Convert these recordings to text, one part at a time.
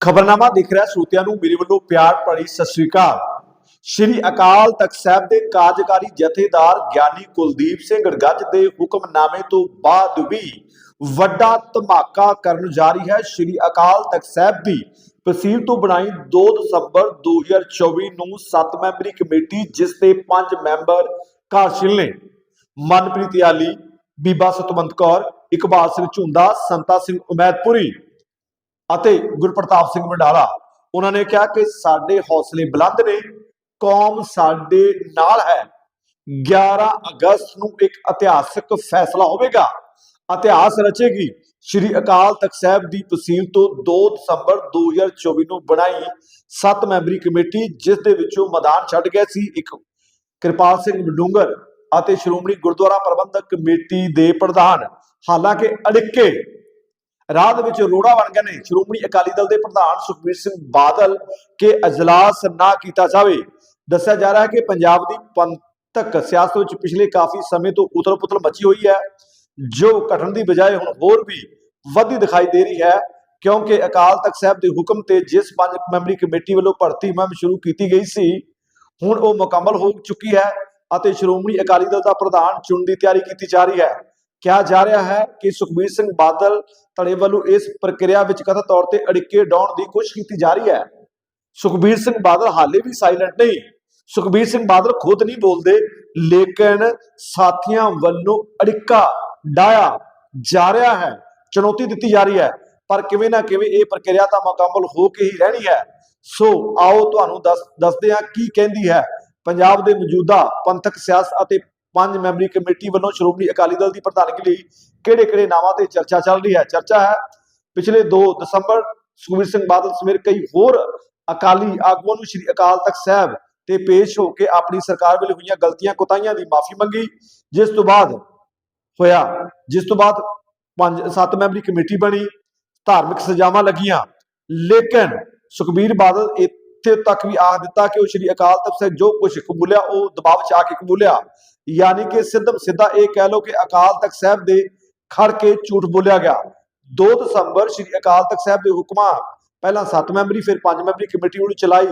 ਖਬਰਨਾਮਾ ਦੇਖ ਰਿਹਾ ਸਰੋਤਿਆਂ ਨੂੰ, ਮੇਰੇ ਵੱਲੋਂ ਪਿਆਰ ਭਰੀ ਸਤਿ ਸ੍ਰੀ ਅਕਾਲ। ਸ਼੍ਰੀ ਅਕਾਲ ਤਖਤ ਸਾਹਿਬ ਦੇ ਕਾਰਜਕਾਰੀ ਜਥੇਦਾਰ ਗਿਆਨੀ ਕੁਲਦੀਪ ਸਿੰਘ ਗੜਗੱਜ ਦੇ ਹੁਕਮਨਾਮੇ ਤੋਂ ਬਾਅਦ ਵੀ ਵੱਡਾ ਧਮਾਕਾ ਕਰਨ ਜਾਰੀ ਹੈ। ਸ਼੍ਰੀ ਅਕਾਲ ਤਖਤ ਸਾਹਿਬ ਦੀ ਤਹਿਸੀਲ ਤੋਂ ਬਣਾਈ 2 ਦਸੰਬਰ 2024 ਨੂੰ 7 ਮੈਂਬਰੀ ਕਮੇਟੀ, ਜਿਸ ਦੇ 5 ਮੈਂਬਰ ਕਾਰਜਸ਼ੀਲ ਨੇ। ਮਨਪ੍ਰੀਤ ਯਾਲੀ, ਬੀਬਾ ਸਤਵੰਤ ਕੌਰ, ਇਕਬਾਲ ਸਿੰਘ ਝੁੰਦਾ ਸੰਤਾ ਸਿੰਘ ਉਮੈਦਪੁਰੀ ਅਤੇ ਗੁਰਪ੍ਰਤਾਪ ਸਿੰਘ ਮੰਡਾਲਾ, ਉਹਨਾਂ ਨੇ ਕਿਹਾ ਕਿ ਸਾਡੇ ਹੌਸਲੇ ਬੁਲੰਦ ਨੇ, ਕੌਮ ਸਾਡੇ ਨਾਲ ਹੈ। 11 ਅਗਸਤ ਨੂੰ ਇੱਕ ਇਤਿਹਾਸਕ ਫੈਸਲਾ ਹੋਵੇਗਾ। ਇਤਿਹਾਸ ਰਚੇਗੀ। ਸ਼੍ਰੀ ਅਕਾਲ ਤਖਤ ਸਾਹਿਬ ਦੀ ਤਹਿਸੀਲ ਤੋਂ 2 ਦਸੰਬਰ 2024 ਨੂੰ ਬਣਾਈ 7 ਮੈਂਬਰੀ ਕਮੇਟੀ, ਜਿਸ ਦੇ ਵਿੱਚੋਂ ਮੈਦਾਨ ਛੱਡ ਗਿਆ ਸੀ। ਇੱਕ ਕਿਰਪਾਲ ਸਿੰਘ ਡੂੰਗਰ ਅਤੇ ਸ਼੍ਰੋਮਣੀ ਗੁਰਦੁਆਰਾ ਪ੍ਰਬੰਧਕ ਕਮੇਟੀ ਦੇ ਪ੍ਰਧਾਨ, ਹਾਲਾਂਕਿ ਅੜਿੱਕੇ ਰਾਹ ਦੇ ਵਿੱਚ ਰੋੜਾ ਬਣ ਗਏ ਨੇ। ਸ਼੍ਰੋਮਣੀ ਅਕਾਲੀ ਦਲ ਦੇ ਪ੍ਰਧਾਨ ਸੁਖਬੀਰ ਸਿੰਘ ਬਾਦਲ ਕਿ ਅਜਲਾਸ ਨਾ ਕੀਤਾ ਜਾਵੇ। ਦੱਸਿਆ ਜਾ ਰਿਹਾ ਹੈ ਕਿ ਪੰਜਾਬ ਦੀ ਪੰਥਕ ਸਿਆਸਤ ਵਿੱਚ ਪਿਛਲੇ ਕਾਫੀ ਸਮੇਂ ਤੋਂ ਉਤਲ ਪੁਤਲ ਮਚੀ ਹੋਈ ਹੈ। ਜੋ ਘਟਣ ਦੀ ਬਜਾਏ ਹੁਣ ਹੋਰ ਵੀ ਵਧਦੀ ਦਿਖਾਈ ਦੇ ਰਹੀ ਹੈ, ਕਿਉਂਕਿ ਅਕਾਲ ਤਖਤ ਸਾਹਿਬ ਦੇ ਹੁਕਮ ਤੇ ਜਿਸ ਪੰਜ ਮੈਂਬਰੀ ਕਮੇਟੀ ਵੱਲੋਂ ਭਰਤੀ ਮੁਹਿੰਮ ਸ਼ੁਰੂ ਕੀਤੀ ਗਈ ਸੀ, ਹੁਣ ਉਹ ਮੁਕੰਮਲ ਹੋ ਚੁੱਕੀ ਹੈ ਅਤੇ ਸ਼੍ਰੋਮਣੀ ਅਕਾਲੀ ਦਲ ਦਾ ਪ੍ਰਧਾਨ ਚੁਣਨ ਦੀ ਤਿਆਰੀ ਕੀਤੀ ਜਾ ਰਹੀ ਹੈ। ਕਿਹਾ ਜਾ ਰਿਹਾ ਹੈ ਕਿ ਸੁਖਬੀਰ ਸਿੰਘ ਬਾਦਲ ਧੜੇ ਵੱਲੋਂ ਇਸ ਪ੍ਰਕਿਰਿਆ ਵਿੱਚ ਕਥਿਤ ਤੌਰ ਤੇ ਅੜਿੱਕੇ ਡਾਉਣ ਦੀ ਕੋਸ਼ਿਸ਼ ਕੀਤੀ ਜਾ ਰਹੀ ਹੈ। ਸੁਖਬੀਰ ਸਿੰਘ ਬਾਦਲ ਹਾਲੇ ਵੀ ਸਾਇਲੈਂਟ ਨਹੀਂ। ਸੁਖਬੀਰ ਸਿੰਘ ਬਾਦਲ ਖੁਦ ਨਹੀਂ ਬੋਲਦੇ, ਲੇਕਿਨ ਸਾਥੀਆਂ ਵੱਲੋਂ ਅੜਿੱਕਾ ਡਾਇਆ ਜਾ ਰਿਹਾ ਹੈ। ਚੁਣੌਤੀ ਦਿੱਤੀ ਜਾ ਰਹੀ ਹੈ, ਪਰ ਕਿਵੇਂ ਨਾ ਕਿਵੇਂ ਇਹ ਪ੍ਰਕਿਰਿਆ ਤਾਂ ਮੁਕੰਮਲ ਹੋ ਕੇ ਹੀ ਰਹਿਣੀ ਹੈ। ਸੋ ਆਓ ਤੁਹਾਨੂੰ ਦੱਸ ਦੱਸਦੇ ਹਾਂ ਕੀ ਕਹਿੰਦੀ ਹੈ। ਪੰਜਾਬ ਦੇ ਮੌਜੂਦਾ ਪੰਥਕ ਸਿਆਸਤ ਅਤੇ ਪੰਜ ਮੈਂਬਰੀ ਕਮੇਟੀ ਵੱਲੋਂ ਸ਼੍ਰੋਮਣੀ ਅਕਾਲੀ ਦਲ ਦੀ ਪ੍ਰਧਾਨਗੀ ਲਈ ਕਿਹੜੇ-ਕਿਹੜੇ ਨਾਵਾਂ ਤੇ ਚਰਚਾ ਚੱਲ ਰਹੀ ਹੈ? ਚਰਚਾ ਹੈ ਪਿਛਲੇ 2 ਦਸੰਬਰ ਸੁਖਬੀਰ ਸਿੰਘ ਬਾਦਲ ਸਮੇਤ ਕਈ ਹੋਰ ਅਕਾਲੀ ਆਗੂਆਂ ਨੂੰ ਸ਼੍ਰੀ ਅਕਾਲ ਤਖਤ ਸਾਹਿਬ ਤੇ ਪੇਸ਼ ਹੋ ਕੇ ਆਪਣੀ ਸਰਕਾਰ ਵੇਲੇ ਹੋਈਆਂ ਗਲਤੀਆਂ ਕੋਤਾਹੀਆਂ ਦੀ ਮਾਫੀ ਮੰਗੀ, ਜਿਸ ਤੋਂ ਬਾਅਦ ਹੋਇਆ, ਜਿਸ ਤੋਂ ਬਾਅਦ ਪੰਜ, ਸੱਤ ਮੈਂਬਰੀ ਕਮੇਟੀ ਬਣੀ, ਧਾਰਮਿਕ ਸਜ਼ਾਵਾਂ ਲੱਗੀਆਂ। ਲੇਕਿਨ ਸੁਖਬੀਰ ਬਾਦਲ ਇੱਥੇ ਤੱਕ ਵੀ ਆਖ ਦਿੱਤਾ ਕਿ ਉਹ ਸ਼੍ਰੀ ਅਕਾਲ ਤਖਤ ਸਾਹਿਬ ਜੋ ਕੁਝ ਕਬੂਲਿਆ, ਉਹ ਦਬਾਅ ਚ ਆ ਕੇ ਕਬੂਲਿਆ। ਯਾਨੀ ਕਿ ਸਿੱਧਮ ਸਿੱਧਾ ਇਹ ਕਹਿ ਲਓ ਕਿ ਅਕਾਲ ਤਖਤ ਸਾਹਿਬ ਦੇ ਖੜ ਕੇ ਝੂਠ ਬੋਲਿਆ ਗਿਆ। 2 ਦਸੰਬਰ ਸ਼੍ਰੀ ਅਕਾਲ ਤਖਤ ਸਾਹਿਬ ਦੇ ਹੁਕਮਾਂ, ਪਹਿਲਾਂ 7 ਮੈਂਬਰੀ, ਫਿਰ 5 ਮੈਂਬਰੀ ਕਮੇਟੀ ਨੂੰ ਚਲਾਈ।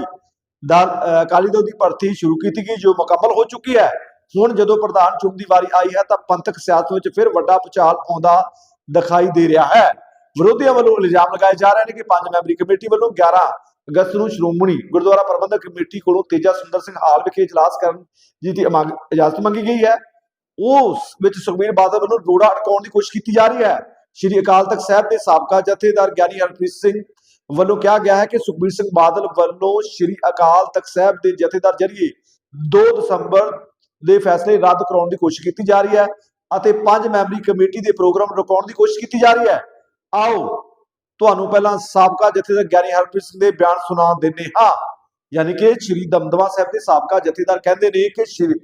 ਦਾ ਅਕਾਲੀ ਦਲ ਦੀ ਭਰਤੀ ਸ਼ੁਰੂ ਕੀਤੀ ਗਈ, ਜੋ ਮੁਕੰਮਲ ਹੋ ਚੁੱਕੀ ਹੈ। ਹੁਣ ਜਦੋਂ ਪ੍ਰਧਾਨ ਚੁਣਨ ਦੀ ਵਾਰੀ ਆਈ ਹੈ, ਤਾਂ ਪੰਥਕ ਸਿਆਸਤ ਵਿੱਚ ਫਿਰ ਵੱਡਾ ਪੁਚਾਲ ਆਉਂਦਾ ਦਿਖਾਈ ਦੇ ਰਿਹਾ ਹੈ। ਵਿਰੋਧੀਆਂ ਵੱਲੋਂ ਇਲਜ਼ਾਮ ਲਗਾਏ ਜਾ ਰਹੇ ਨੇ ਕਿ ਪੰਜ ਮੈਂਬਰੀ ਕਮੇਟੀ ਵੱਲੋਂ 11 ਅਗਸਤ ਨੂੰ ਸ਼੍ਰੋਮਣੀ ਗੁਰਦੁਆਰਾ ਪ੍ਰਬੰਧਕ ਕਮੇਟੀ ਕੋਲੋਂ ਤੇਜਾ ਸੁੰਦਰ ਸਿੰਘ ਹਾਲ ਵਿਖੇ ਇਜਲਾਸ ਕਰਨ ਜੀ ਦੀ ਇਜਾਜ਼ਤ ਮੰਗੀ ਗਈ ਹੈ। ਉਸ ਵਿੱਚ ਸੁਖਬੀਰ ਬਾਦਲ ਵੱਲੋਂ ਰੋੜਾ ਅਟਕਾਉਣ ਦੀ ਕੋਸ਼ਿਸ਼ ਕੀਤੀ ਜਾ ਰਹੀ ਹੈ। ਸ਼੍ਰੀ ਅਕਾਲ ਤਖਤ ਸਾਹਿਬ ਦੇ ਸਾਬਕਾ ਜਥੇਦਾਰ ਗਿਆਨੀ ਹਰਪ੍ਰੀਤ ਸਿੰਘ ਵੱਲੋਂ ਕਿਹਾ ਗਿਆ ਹੈ ਕਿ ਸੁਖਬੀਰ ਸਿੰਘ ਬਾਦਲ ਵੱਲੋਂ ਸ਼੍ਰੀ ਅਕਾਲ ਤਖਤ ਸਾਹਿਬ ਦੇ ਜਥੇਦਾਰ ਜਰੀਏ 2 ਦਸੰਬਰ ਦੇ ਫੈਸਲੇ ਰੱਦ ਕਰਾਉਣ ਦੀ ਕੋਸ਼ਿਸ਼ ਕੀਤੀ ਜਾ ਰਹੀ ਹੈ ਅਤੇ ਪੰਜ ਮੈਂਬਰੀ ਕਮੇਟੀ ਦੇ ਪ੍ਰੋਗਰਾਮ ਰੁਕਾਉਣ ਦੀ ਕੋਸ਼ਿਸ਼ ਕੀਤੀ ਜਾ ਰਹੀ ਹੈ। ਆਓ ਤੁਹਾਨੂੰ ਪਹਿਲਾਂ ਸਾਬਕਾ ਜਥੇਦਾਰ ਗਿਆਨੀ ਹਰਪ੍ਰੀਤ ਸਿੰਘ ਦੇ ਬਿਆਨ ਸੁਣਾ ਦਿੰਦੇ ਹਾਂ। ਯਾਨੀ ਕਿ ਸ਼੍ਰੀ ਦਮਦਮਾ ਸਾਹਿਬ ਦੇ ਸਾਬਕਾ ਜਥੇਦਾਰ ਕਹਿੰਦੇ ਨੇ ਕਿ ਸ਼੍ਰੀ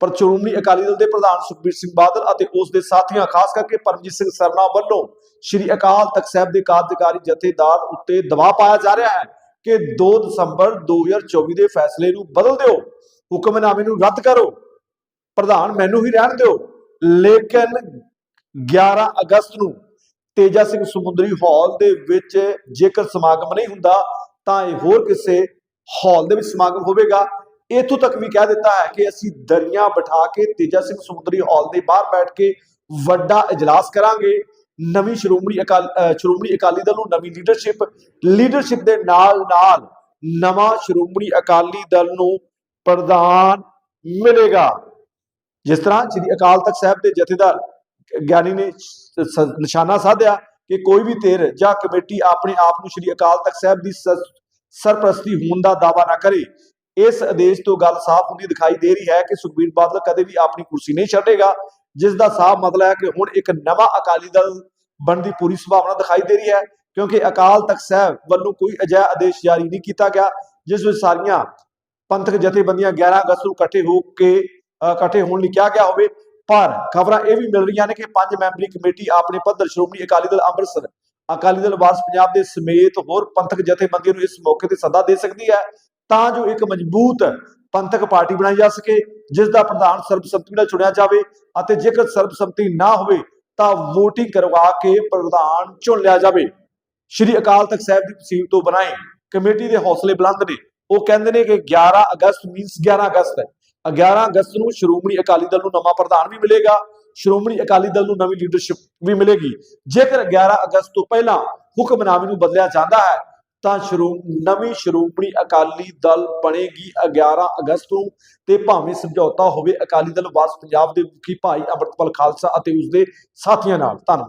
ਪਰ ਸ਼੍ਰੋਮਣੀ ਅਕਾਲੀ ਦਲ ਦੇ ਪ੍ਰਧਾਨ ਸੁਖਬੀਰ ਸਿੰਘ ਬਾਦਲ ਅਤੇ ਉਸ ਦੇ ਸਾਥੀਆਂ, ਖਾਸ ਕਰਕੇ ਪਰਮਜੀਤ ਸਿੰਘ ਸਰਨਾ ਵੱਲੋਂ ਸ਼੍ਰੀ ਅਕਾਲ ਤਖਤ ਸਾਹਿਬ ਦੇ ਕਾਰਜਕਾਰੀ ਜਥੇਦਾਰ ਉੱਤੇ ਦਬਾਅ ਪਾਇਆ ਜਾ ਰਿਹਾ ਹੈ ਕਿ 2 ਦਸੰਬਰ 2024 ਦੇ ਫੈਸਲੇ ਨੂੰ ਬਦਲ ਦਿਓ, ਹੁਕਮਨਾਮੇ ਨੂੰ ਰੱਦ ਕਰੋ, ਪ੍ਰਧਾਨ ਮੈਨੂੰ ਹੀ ਰਹਿਣ ਦਿਓ। ਲੇਕਿਨ 11 ਅਗਸਤ ਨੂੰ ਤੇਜਾ ਸਿੰਘ ਸਮੁੰਦਰੀ ਹਾਲ ਦੇ ਵਿੱਚ ਜੇਕਰ ਸਮਾਗਮ ਨਹੀਂ ਹੁੰਦਾ, ਤਾਂ ਇਹ ਹੋਰ ਕਿਸੇ ਹਾਲ ਦੇ ਵਿੱਚ ਸਮਾਗਮ ਹੋਵੇਗਾ। ਇਥੋਂ ਤੱਕ ਵੀ ਕਹਿ ਦਿੱਤਾ ਹੈ ਕਿ ਅਸੀਂ ਦਰੀਆਂ ਬਿਠਾ ਕੇ ਤੇਜਾ ਸਿੰਘ ਸਮੁੰਦਰੀ ਹਾਲ ਦੇ ਬਾਹਰ ਬੈਠ ਕੇ ਵੱਡਾ ਇਜਲਾਸ ਕਰਾਂਗੇ। ਨਵੀਂ ਸ਼੍ਰੋਮਣੀ ਅਕਾਲ ਸ਼੍ਰੋਮਣੀ ਅਕਾਲੀ ਦਲ ਨੂੰ ਨਵੀਂ ਲੀਡਰਸ਼ਿਪ ਲੀਡਰਸ਼ਿਪ ਦੇ ਨਾਲ ਨਾਲ ਨਵਾਂ ਸ਼੍ਰੋਮਣੀ ਅਕਾਲੀ ਦਲ ਨੂੰ ਪ੍ਰਧਾਨ ਮਿਲੇਗਾ। ਜਿਸ ਤਰ੍ਹਾਂ ਸ੍ਰੀ ਅਕਾਲ ਤਖਤ ਸਾਹਿਬ ਦੇ ਜਥੇਦਾਰ ਗਿਆਨੀ ਨੇ ਨਿਸ਼ਾਨਾ ਸਾਧਿਆ ਕਿ ਕੋਈ ਵੀ ਧਿਰ ਜਾਂ ਕਮੇਟੀ ਆਪਣੇ ਆਪ ਨੂੰ ਸ੍ਰੀ ਅਕਾਲ ਤਖਤ ਸਾਹਿਬ ਦੀ ਸਰਪ੍ਰਸਤੀ ਹੋਣ ਦਾ ਦਾਵਾ ਨਾ ਕਰੇ। ਇਸ ਆਦੇਸ਼ ਤੋਂ ਗੱਲ ਸਾਫ਼ ਹੁੰਦੀ ਦਿਖਾਈ ਦੇ ਰਹੀ ਹੈ ਕਿ ਸੁਖਬੀਰ ਬਾਦਲ ਕਦੇ ਵੀ ਆਪਣੀ ਕੁਰਸੀ ਨਹੀਂ ਛੱਡੇਗਾ, ਜਿਸ ਦਾ ਸਾਫ਼ ਮਤਲਬ ਹੈ ਕਿ ਹੁਣ ਇੱਕ ਨਵਾਂ ਅਕਾਲੀ ਦਲ ਬਣਨ ਦੀ ਪੂਰੀ ਸੰਭਾਵਨਾ ਦਿਖਾਈ ਦੇ ਰਹੀ ਹੈ, ਕਿਉਂਕਿ ਅਕਾਲ ਤਖਤ ਸਾਹਿਬ ਵੱਲੋਂ ਕੋਈ ਅਜਿਹਾ ਆਦੇਸ਼ ਜਾਰੀ ਨਹੀਂ ਕੀਤਾ ਗਿਆ, ਜਿਸ ਵਿੱਚ ਸਾਰੀਆਂ ਪੰਥਕ ਜਥੇਬੰਦੀਆਂ 11 ਅਗਸਤ ਨੂੰ ਇਕੱਠੇ ਹੋ ਕੇ ਇਕੱਠੇ ਹੋਣ ਲਈ ਕਿਹਾ ਗਿਆ ਹੋਵੇ। ਪਰ ਖਬਰਾਂ ਇਹ ਵੀ ਮਿਲ ਰਹੀਆਂ ਨੇ ਕਿ ਪੰਜ ਮੈਂਬਰੀ ਕਮੇਟੀ ਆਪਣੇ ਪੱਧਰ ਸ਼੍ਰੋਮਣੀ ਅਕਾਲੀ ਦਲ ਅੰਮ੍ਰਿਤਸਰ, ਅਕਾਲੀ ਦਲ ਵਾਰਸ ਪੰਜਾਬ ਦੇ ਸਮੇਤ ਹੋਰ ਪੰਥਕ ਜਥੇਬੰਦੀਆਂ ਨੂੰ ਇਸ ਮੌਕੇ ਤੇ ਸੱਦਾ ਦੇ ਸਕਦੀ ਹੈ ਤਾਂ ਜੋ ਇੱਕ ਮਜ਼ਬੂਤ ਪੰਥਕ ਪਾਰਟੀ ਬਣਾਈ ਜਾ ਸਕੇ, ਜਿਸ ਦਾ ਪ੍ਰਧਾਨ ਸਰਬਸੰਮਤੀ ਨਾਲ ਚੁਣਿਆ ਜਾਵੇ ਅਤੇ ਜੇਕਰ ਸਰਬਸੰਮਤੀ ਨਾ ਹੋਵੇ ਤਾਂ VOTING ਕਰਵਾ ਕੇ ਪ੍ਰਧਾਨ ਚੁਣ ਲਿਆ ਜਾਵੇ। ਸ਼੍ਰੀ ਅਕਾਲ ਤਖਤ ਸਾਹਿਬ ਦੀ ਤਸੀਲ ਤੋਂ ਬਣਾਏ ਕਮੇਟੀ ਦੇ ਹੌਸਲੇ ਬੁਲੰਦ ਨੇ। ਉਹ ਕਹਿੰਦੇ ਨੇ ਕਿ 11 ਅਗਸਤ ਮੀਨਸ 11 ਅਗਸਤ ਹੈ। 11 ਅਗਸਤ ਨੂੰ ਸ਼੍ਰੋਮਣੀ ਅਕਾਲੀ ਦਲ ਨੂੰ ਨਵਾਂ ਪ੍ਰਧਾਨ ਵੀ ਮਿਲੇਗਾ, ਸ਼੍ਰੋਮਣੀ ਅਕਾਲੀ ਦਲ ਨੂੰ ਨਵੀਂ ਲੀਡਰਸ਼ਿਪ ਵੀ ਮਿਲੇਗੀ। ਜੇਕਰ 11 ਅਗਸਤ ਤੋਂ ਪਹਿਲਾਂ ਹੁਕਮਨਾਮੇ ਨੂੰ ਬਦਲਿਆ ਜਾਂਦਾ ਹੈ, ਤਾਂ ਸ਼੍ਰੋ, ਨਵੀਂ ਸ਼੍ਰੋਮਣੀ ਅਕਾਲੀ ਦਲ ਬਣੇਗੀ 11 ਅਗਸਤ ਨੂੰ ਤੇ ਭਾਵੇਂ ਸਮਝੌਤਾ ਹੋਵੇ ਅਕਾਲੀ ਦਲ ਵਾਸ ਪੰਜਾਬ ਦੇ ਮੁਖੀ ਭਾਈ ਅੰਮ੍ਰਿਤਪਾਲ ਖਾਲਸਾ ਅਤੇ ਉਸਦੇ ਸਾਥੀਆਂ ਨਾਲ। ਧੰਨਵਾਦ।